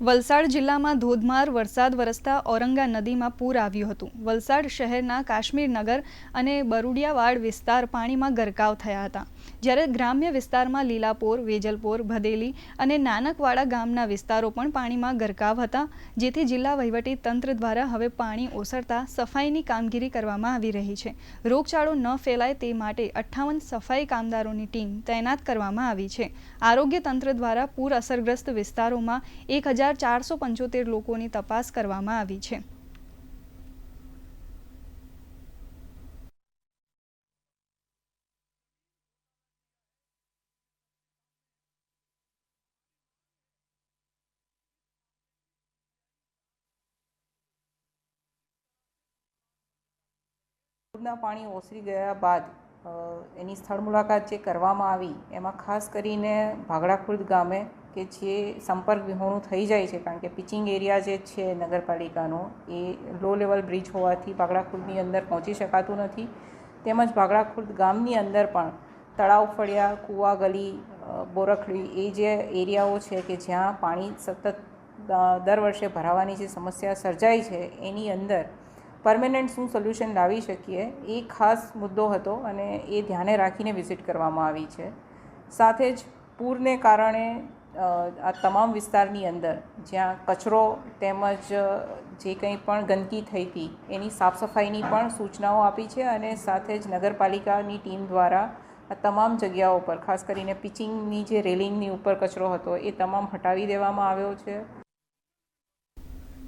વલસાડ જિલ્લામાં ધોધમાર વરસાદ વરસતા ઔરંગા નદીમાં પૂર આવ્યું હતું. વલસાડ શહેરના કાશ્મીર નગર અને બરુડિયાવાડ વિસ્તાર પાણીમાં ગરકાવ થયા હતા. જ્યારે ગ્રામ્ય વિસ્તારમાં લીલાપોર, વેજલપોર, ભદેલી અને નાનકવાડા ગામના વિસ્તારો પણ પાણીમાં ગરકાવ હતા, જેથી જિલ્લા વહીવટી તંત્ર દ્વારા હવે પાણી ઓસરતા સફાઈની કામગીરી કરવામાં આવી રહી છે. રોગચાળો ન ફેલાય તે માટે અઠ્ઠાવન સફાઈ કામદારોની ટીમ તૈનાત કરવામાં આવી છે. આરોગ્ય તંત્ર દ્વારા પૂર અસરગ્રસ્ત વિસ્તારોમાં એક હજાર ચારસો પંચોતેર લોકોની તપાસ કરવામાં આવી છે. પૂરના પાણી ઓસરી ગયા બાદ એની સ્થળ મુલાકાત જે કરવામાં આવી, એમાં ખાસ કરીને ભાગડા ખુર્દ ગામે કે જે સંપર્ક વિહોણું થઈ જાય છે, કારણ કે પિચિંગ એરિયા જે છે નગરપાલિકાનો, એ લો લેવલ બ્રિજ હોવાથી ભાગડા ખુર્દની અંદર પહોંચી શકાતું નથી. તેમજ ભાગડા ખુર્દ ગામની અંદર પણ તળાવ ફળિયા, કૂવા, ગલી બોરખડી એ જે એરિયાઓ છે કે જ્યાં પાણી સતત દર વર્ષે ભરાવાની જે સમસ્યા સર્જાય છે, એની અંદર પરમેનન્ટ શું સોલ્યુશન લાવી શકીએ એ ખાસ મુદ્દો હતો અને એ ધ્યાને રાખીને વિઝિટ કરવામાં આવી છે. સાથે જ પૂરને કારણે આ તમામ વિસ્તારની અંદર જ્યાં કચરો તેમજ જે કંઈ પણ ગંદકી થઈ હતી, એની સાફ સફાઈની પણ સૂચનાઓ આપી છે અને સાથે જ નગરપાલિકાની ટીમ દ્વારા આ તમામ જગ્યાઓ પર, ખાસ કરીને પિચિંગની જે રેલિંગની ઉપર કચરો હતો, એ તમામ હટાવી દેવામાં આવ્યો છે.